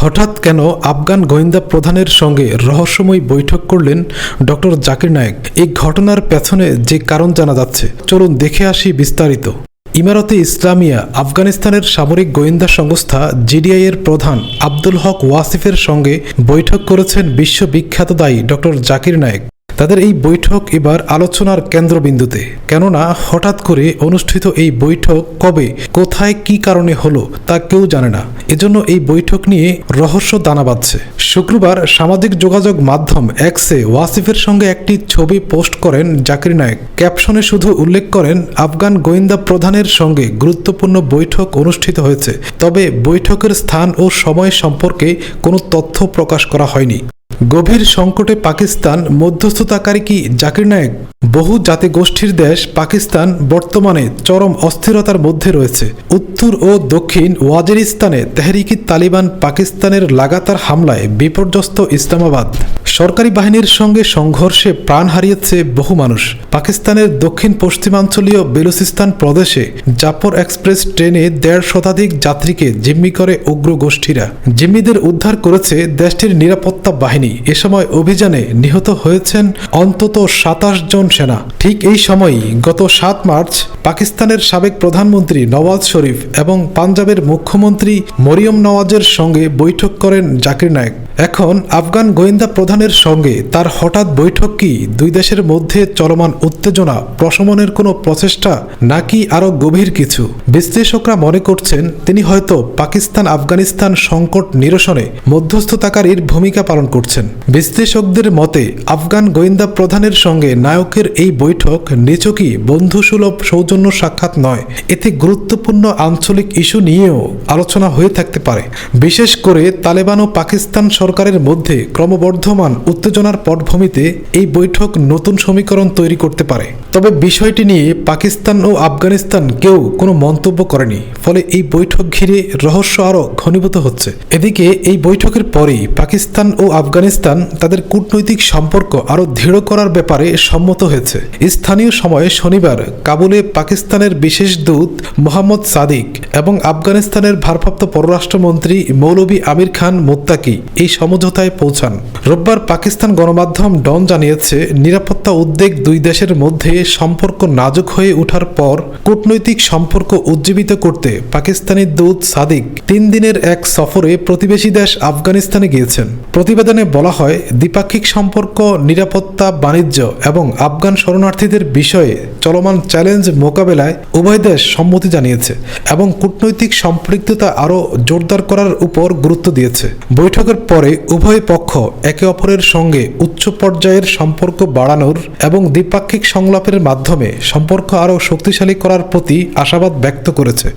হঠাৎ কেন আফগান গোয়েন্দা প্রধানের সঙ্গে রহস্যময় বৈঠক করলেন ডক্টর জাকির নায়েক। এই ঘটনার পেছনে যে কারণ জানা যাচ্ছে, চলুন দেখে আসি বিস্তারিত। ইমারতে ইসলামিয়া আফগানিস্তানের সামরিক গোয়েন্দা সংস্থা জিডিআই এর প্রধান আব্দুল হক ওয়াসিফের সঙ্গে বৈঠক করেছেন বিশ্ববিখ্যাত দায়ী ডক্টর জাকির নায়েক। তাদের এই বৈঠক এবার আলোচনার কেন্দ্রবিন্দুতে। কেননা, হঠাৎ করে অনুষ্ঠিত এই বৈঠক কবে, কোথায়, কি কারণে হলো, তা কেউ জানে না। এজন্য এই বৈঠক নিয়ে রহস্য দানা বাঁধছে। শুক্রবার সামাজিক যোগাযোগ মাধ্যম এক্সে ওয়াসিফের সঙ্গে একটি ছবি পোস্ট করেন জাকির নায়েক। ক্যাপশনে শুধু উল্লেখ করেন, আফগান গোয়েন্দা প্রধানের সঙ্গে গুরুত্বপূর্ণ বৈঠক অনুষ্ঠিত হয়েছে, তবে বৈঠকের স্থান ও সময় সম্পর্কে কোনো তথ্য প্রকাশ করা হয়নি। গভীর সংকটে পাকিস্তান মধ্যস্থতাকারী কি জাকির নায়েক? বহু জাতি গোষ্ঠীর দেশ পাকিস্তান বর্তমানে চরম অস্থিরতার মধ্যে রয়েছে। উত্তর ও দক্ষিণ ওয়াজিরিস্তানে তেহরিকি তালিবান পাকিস্তানের লাগাতার হামলায় বিপর্যস্ত ইসলামাবাদ। সরকারি বাহিনীর সঙ্গে সংঘর্ষে প্রাণ হারিয়েছে বহু মানুষ। পাকিস্তানের দক্ষিণ পশ্চিমাঞ্চলীয় বেলুচিস্তান প্রদেশে জাফর এক্সপ্রেস ট্রেনে দেড় শতাধিক যাত্রীকে জিম্মি করে উগ্র গোষ্ঠীরা জিম্মিদের উদ্ধার করেছে দেশটির নিরাপত্তা বাহিনী। এ সময় অভিযানে নিহত হয়েছেন অন্তত সাতাশ জন সেনা। ঠিক এই সময়ই গত সাত মার্চ পাকিস্তানের সাবেক প্রধানমন্ত্রী নওয়াজ শরীফ এবং পাঞ্জাবের মুখ্যমন্ত্রী মরিয়ম নওয়াজের সঙ্গে বৈঠক করেন জাকির নায়েক। এখন আফগান গোয়েন্দা প্রধানের সঙ্গে তার হঠাৎ বৈঠক কি দুই দেশের মধ্যে চলমান উত্তেজনা প্রশমনের কোনো প্রচেষ্টা নাকি আরও গভীর কিছু? বিশ্লেষকরা মনে করছেন তিনি হয়তো পাকিস্তান আফগানিস্তান সংকট নিরসনে মধ্যস্থতাকারীর ভূমিকা পালন করছেন। বিশ্লেষকদের মতে, আফগান গোয়েন্দা প্রধানের সঙ্গে নায়কের এই বৈঠক নিচকই বন্ধুসুলভ সৌজন্য সাক্ষাৎ নয়। এতে গুরুত্বপূর্ণ আঞ্চলিক ইস্যু নিয়েও আলোচনা হয়ে থাকতে পারে। বিশেষ করে তালেবান ও পাকিস্তান সরকারের মধ্যে ক্রমবর্ধমান উত্তেজনার পটভূমিতে এই বৈঠক নতুন সমীকরণ তৈরি করতে পারে। তবে বিষয়টি নিয়ে পাকিস্তান ও আফগানিস্তান কেউ কোনো মন্তব্য করেনি, ফলে এই বৈঠক ঘিরে রহস্য আরও ঘনীভূত হচ্ছে। এদিকে এই বৈঠকের পরেই পাকিস্তান ও আফগানিস্তান তাদের কূটনৈতিক সম্পর্ক আরও দৃঢ় করার ব্যাপারে সম্মত হয়েছে। স্থানীয় সময়ে শনিবার কাবুলে পাকিস্তানের বিশেষ দূত মোহাম্মদ সাদিক এবং আফগানিস্তানের ভারপ্রাপ্ত পররাষ্ট্রমন্ত্রী মৌলভী আমির খান মুত্তাকি এই সমঝোতায় পৌঁছান। রোববার পাকিস্তান গণমাধ্যম ডন জানিয়েছে, নিরাপত্তা উদ্বেগ দুই দেশের মধ্যে সম্পর্ক নাজুক হয়ে ওঠার পর কূটনৈতিক সম্পর্ক উজ্জীবিত করতে পাকিস্তানি দূত সাদিক তিন দিনের এক সফরে প্রতিবেশী দেশ আফগানিস্তানে গিয়েছেন। প্রতিবেদনে বলা হয়, দ্বিপাক্ষিক সম্পর্ক, নিরাপত্তা, বাণিজ্য এবং আফগান শরণার্থীদের বিষয়ে চলমান চ্যালেঞ্জ মোকাবেলায় উভয় দেশ সম্মতি জানিয়েছে এবং কূটনৈতিক সম্পৃক্ততা আরও জোরদার করার উপর গুরুত্ব দিয়েছে। বৈঠকের পরে উভয় পক্ষ একে অপরের সঙ্গে উচ্চ পর্যায়ের সম্পর্ক বাড়ানোর এবং দ্বিপাক্ষিক সংলাপের মাধ্যমে সম্পর্ক আরও শক্তিশালী করার প্রতি আশাবাদ ব্যক্ত করেছে।